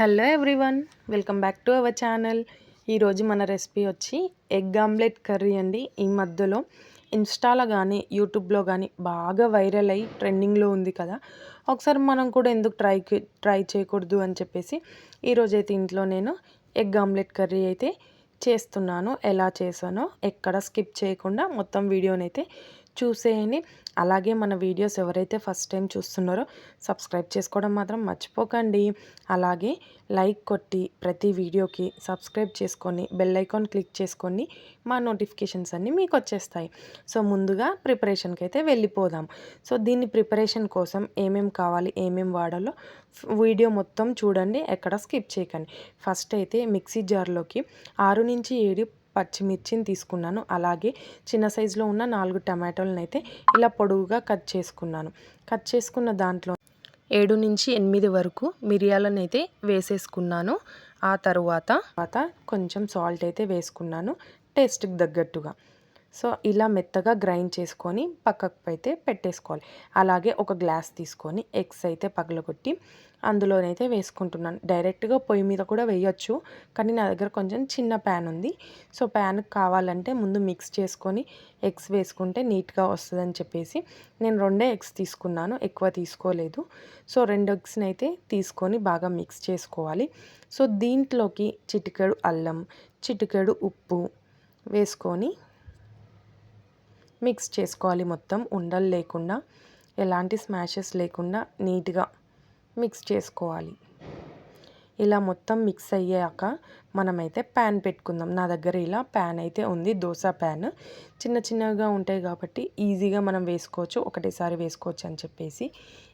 Hello everyone welcome back to our channel ఈరోజు మన recipe వచ్చి ఎగ్ ఆమ్లెట్ కర్రీ అండి. ఈ మధ్యలో ఇన్స్టాలో కానీ యూట్యూబ్లో కానీ బాగా వైరల్ అయ్యి ట్రెండింగ్లో ఉంది కదా. ఒకసారి మనం కూడా ఎందుకు ట్రై ట్రై చేయకూడదు అని చెప్పేసి ఈరోజైతే ఇంట్లో నేను ఎగ్ ఆమ్లెట్ కర్రీ అయితే చేస్తున్నాను. ఎలా చేశానో ఎక్కడ స్కిప్ చేయకుండా మొత్తం వీడియోనైతే చూసేయండి. అలాగే మన వీడియోస్ ఎవరైతే ఫస్ట్ టైం చూస్తున్నారో సబ్స్క్రైబ్ చేసుకోవడం మాత్రం మర్చిపోకండి. అలాగే లైక్ కొట్టి ప్రతి వీడియోకి సబ్స్క్రైబ్ చేసుకొని బెల్ ఐకాన్ క్లిక్ చేసుకొని మా నోటిఫికేషన్స్ అన్నీ మీకు వచ్చేస్తాయి. సో ముందుగా ప్రిపరేషన్కి అయితే వెళ్ళిపోదాం. సో దీన్ని ప్రిపరేషన్ కోసం ఏమేమి కావాలి ఏమేమి వాడాలో వీడియో మొత్తం చూడండి ఎక్కడ స్కిప్ చేయకండి. ఫస్ట్ అయితే మిక్సీ జార్లోకి ఆరు నుంచి ఏడు పచ్చిమిర్చిని తీసుకున్నాను. అలాగే చిన్న సైజులో ఉన్న నాలుగు టమాటోలను అయితే ఇలా పొడవుగా కట్ చేసుకున్నాను. కట్ చేసుకున్న దాంట్లో ఏడు నుంచి ఎనిమిది వరకు మిరియాలను అయితే వేసేసుకున్నాను. ఆ తరువాత తర్వాత కొంచెం సాల్ట్ అయితే వేసుకున్నాను టేస్ట్కి తగ్గట్టుగా. సో ఇలా మెత్తగా గ్రైండ్ చేసుకొని పక్కకు అయితే పెట్టేసుకోవాలి. అలాగే ఒక గ్లాస్ తీసుకొని ఎగ్స్ అయితే పగలగొట్టి అందులోనైతే వేసుకుంటున్నాను. డైరెక్ట్గా పొయ్యి మీద కూడా వేయొచ్చు. కానీ నా దగ్గర కొంచెం చిన్న ప్యాన్ ఉంది. సో ప్యాన్ కావాలంటే ముందు మిక్స్ చేసుకొని ఎగ్స్ వేసుకుంటే నీట్గా వస్తుందని చెప్పేసి నేను రెండే ఎగ్స్ తీసుకున్నాను. ఎక్కువ తీసుకోలేదు. సో రెండు ఎగ్స్ని అయితే తీసుకొని బాగా మిక్స్ చేసుకోవాలి. సో దీంట్లోకి చిటికెడు అల్లం చిటికెడు ఉప్పు వేసుకొని మిక్స్ చేసుకోవాలి మొత్తం. ఉండలు లేకుండా ఎలాంటి స్మాషెస్ లేకుండా నీట్గా మిక్స్ చేసుకోవాలి. ఇలా మొత్తం మిక్స్ అయ్యాక మనమైతే ప్యాన్ పెట్టుకుందాం. నా దగ్గర ఇలా ప్యాన్ అయితే ఉంది దోశ ప్యాన్. చిన్న చిన్నగా ఉంటాయి కాబట్టి ఈజీగా మనం వేసుకోవచ్చు ఒకటేసారి వేసుకోవచ్చు అని చెప్పేసి.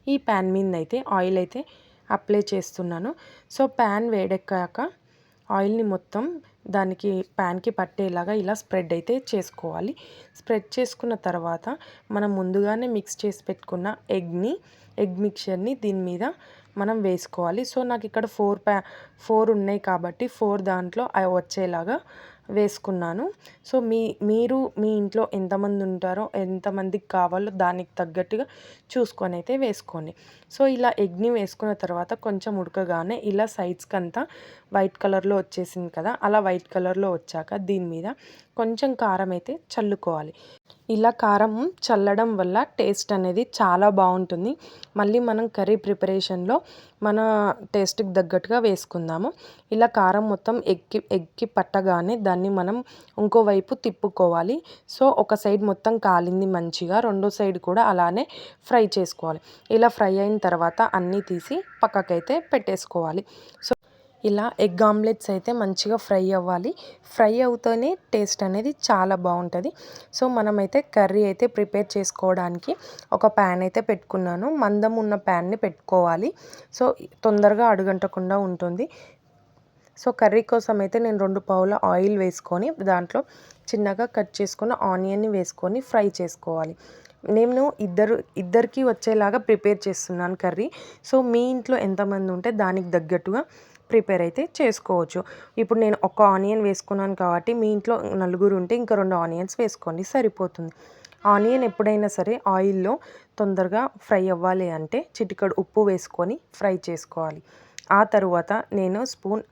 ఈ ప్యాన్ మీద అయితే ఆయిల్ అయితే అప్లై చేస్తున్నాను. సో ప్యాన్ వేడెక్కాక ఆయిల్ని మొత్తం దానికి ప్యాన్కి పట్టేలాగా ఇలా స్ప్రెడ్ అయితే చేసుకోవాలి. స్ప్రెడ్ చేసుకున్న తర్వాత మనం ముందుగానే మిక్స్ చేసి పెట్టుకున్న ఎగ్ని ఎగ్ మిక్చర్ని దీని మీద మనం వేసుకోవాలి. సో నాకు ఇక్కడ ఫోర్ ప్యా ఫోర్ ఉన్నాయి కాబట్టి ఫోర్ దాంట్లో అవి వచ్చేలాగా వేసుకున్నాను. సో మీ మీరు మీ ఇంట్లో ఎంతమంది ఉంటారో ఎంతమందికి కావాలో దానికి తగ్గట్టుగా చూసుకొని అయితే వేసుకోండి. సో ఇలా ఎగ్ని వేసుకున్న తర్వాత కొంచెం ఉడకగానే ఇలా సైడ్స్కి అంతా వైట్ కలర్లో వచ్చేసింది కదా అలా వైట్ కలర్లో వచ్చాక దీని మీద కొంచెం కారం అయితే చల్లుకోవాలి. ఇలా కారం చల్లడం వల్ల టేస్ట్ అనేది చాలా బాగుంటుంది. మళ్ళీ మనం కర్రీ ప్రిపరేషన్లో మన టేస్ట్కి తగ్గట్టుగా వేసుకుందాము. ఇలా కారం మొత్తం ఎగ్కి ఎగ్కి పట్టగానే దాన్ని మనం ఇంకోవైపు తిప్పుకోవాలి. సో ఒక సైడ్ మొత్తం కాలింది మంచిగా రెండో సైడ్ కూడా అలానే ఫ్రై చేసుకోవాలి. ఇలా ఫ్రై అయిన తర్వాత అన్నీ తీసి పక్కకైతే పెట్టేసుకోవాలి. సో ఇలా ఎగ్ ఆమ్లెట్స్ అయితే మంచిగా ఫ్రై అవ్వాలి. ఫ్రై అవుతూనే టేస్ట్ అనేది చాలా బాగుంటుంది. సో మనమైతే కర్రీ అయితే ప్రిపేర్ చేసుకోవడానికి ఒక ప్యాన్ అయితే పెట్టుకున్నాను. మందం ఉన్న ప్యాన్ని పెట్టుకోవాలి. సో తొందరగా అడుగంటకుండా ఉంటుంది. సో కర్రీ కోసం అయితే నేను రెండు పావుల ఆయిల్ వేసుకొని దాంట్లో చిన్నగా కట్ చేసుకున్న ఆనియన్ని వేసుకొని ఫ్రై చేసుకోవాలి. నేను ఇద్దరు ఇద్దరికి వచ్చేలాగా ప్రిపేర్ చేస్తున్నాను కర్రీ. సో మీ ఇంట్లో ఎంతమంది ఉంటే దానికి తగ్గట్టుగా ప్రిపేర్ అయితే చేసుకోవచ్చు. ఇప్పుడు నేను ఒక ఆనియన్ వేసుకున్నాను కాబట్టి మీ ఇంట్లో నలుగురు ఉంటే ఇంకా రెండు ఆనియన్స్ వేసుకోండి సరిపోతుంది. ఆనియన్ ఎప్పుడైనా సరే ఆయిల్లో తొందరగా ఫ్రై అవ్వాలి అంటే చిటికడు ఉప్పు వేసుకొని ఫ్రై చేసుకోవాలి. ఆ తరువాత నేను స్పూన్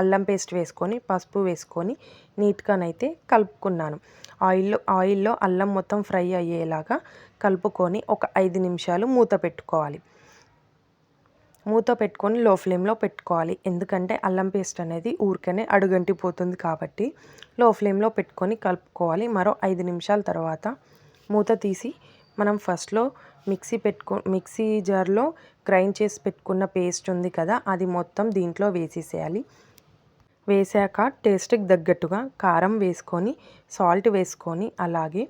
అల్లం పేస్ట్ వేసుకొని పసుపు వేసుకొని నీట్గానైతే కలుపుకున్నాను. ఆయిల్లో ఆయిల్లో అల్లం మొత్తం ఫ్రై అయ్యేలాగా కలుపుకొని ఒక ఐదు నిమిషాలు మూత పెట్టుకోవాలి. మూత పెట్టుకొని లో ఫ్లేమ్లో పెట్టుకోవాలి. ఎందుకంటే అల్లం పేస్ట్ అనేది ఊరికనే అడుగంటిపోతుంది కాబట్టి లో ఫ్లేమ్లో పెట్టుకొని కలుపుకోవాలి. మరో ఐదు నిమిషాల తర్వాత మూత తీసి మనం ఫస్ట్లో మిక్సీ పెట్టుకో మిక్సీ జార్లో గ్రైండ్ చేసి పెట్టుకున్న పేస్ట్ ఉంది కదా అది మొత్తం దీంట్లో వేసేసేయాలి. వేసాక టేస్ట్కి తగ్గట్టుగా కారం వేసుకొని సాల్ట్ వేసుకొని అలాగే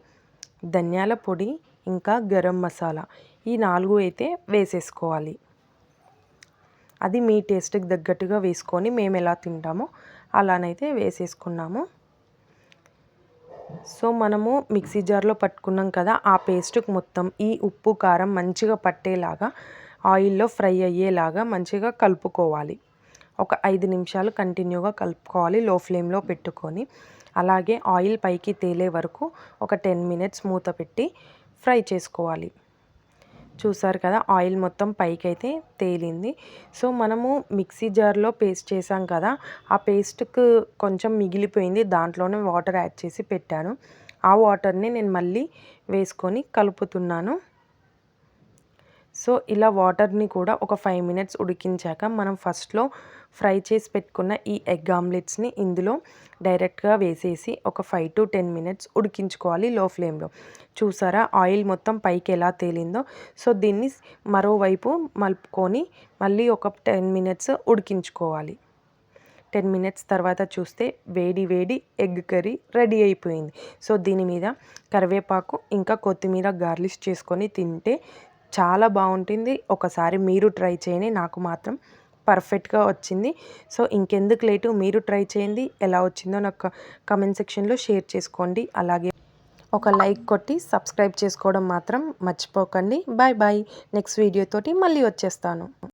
ధనియాల పొడి ఇంకా గరం మసాలా ఈ నాలుగు అయితే వేసేసుకోవాలి. అది మీ టేస్ట్కి తగ్గట్టుగా వేసుకొని మేము ఎలా తింటామో అలానైతే వేసేసుకున్నాము. సో మనము మిక్సీ జార్లో పట్టుకున్నాం కదా ఆ పేస్ట్కి మొత్తం ఈ ఉప్పు కారం మంచిగా పట్టేలాగా ఆయిల్లో ఫ్రై అయ్యేలాగా మంచిగా కలుపుకోవాలి. ఒక ఐదు నిమిషాలు కంటిన్యూగా కలుపుకోవాలి లో ఫ్లేమ్లో పెట్టుకొని. అలాగే ఆయిల్ పైకి తేలే వరకు ఒక టెన్ మినిట్స్ మూత పెట్టి ఫ్రై చేసుకోవాలి. చూసారు కదా ఆయిల్ మొత్తం పైకి అయితే తేలింది. సో మనము మిక్సీ జార్లో పేస్ట్ చేసాం కదా ఆ పేస్ట్కు కొంచెం మిగిలిపోయింది. దాంట్లోనే వాటర్ యాడ్ చేసి పెట్టాను. ఆ వాటర్ని నేను మళ్ళీ వేసుకొని కలుపుతున్నాను. సో ఇలా వాటర్ని కూడా ఒక ఫైవ్ మినిట్స్ ఉడికించాక మనం ఫస్ట్లో ఫ్రై చేసి పెట్టుకున్న ఈ ఎగ్ ఆమ్లెట్స్ని ఇందులో డైరెక్ట్గా వేసేసి ఒక ఫైవ్ టు టెన్ మినిట్స్ ఉడికించుకోవాలి లో ఫ్లేమ్లో. చూసారా? ఆయిల్ మొత్తం పైకి ఎలా తేలిందో. సో దీన్ని మరోవైపు మలుపుకొని మళ్ళీ ఒక టెన్ మినిట్స్ ఉడికించుకోవాలి. టెన్ మినిట్స్ తర్వాత చూస్తే వేడి వేడి ఎగ్ కర్రీ రెడీ అయిపోయింది. సో దీని మీద కరివేపాకు ఇంకా కొత్తిమీర గార్లిష్ చేసుకొని తింటే చాలా బాగుంటుంది. ఒకసారి మీరు ట్రై చేయండి. నాకు మాత్రం పర్ఫెక్ట్గా వచ్చింది. సో ఇంకెందుకు లేటు? మీరు ట్రై చేయండి. ఎలా వచ్చిందో నాకు కమెంట్ సెక్షన్లో షేర్ చేసుకోండి. అలాగే ఒక లైక్ కొట్టి సబ్స్క్రైబ్ చేసుకోవడం మాత్రం మర్చిపోకండి. Bye bye. నెక్స్ట్ వీడియోతోటి మళ్ళీ వచ్చేస్తాను.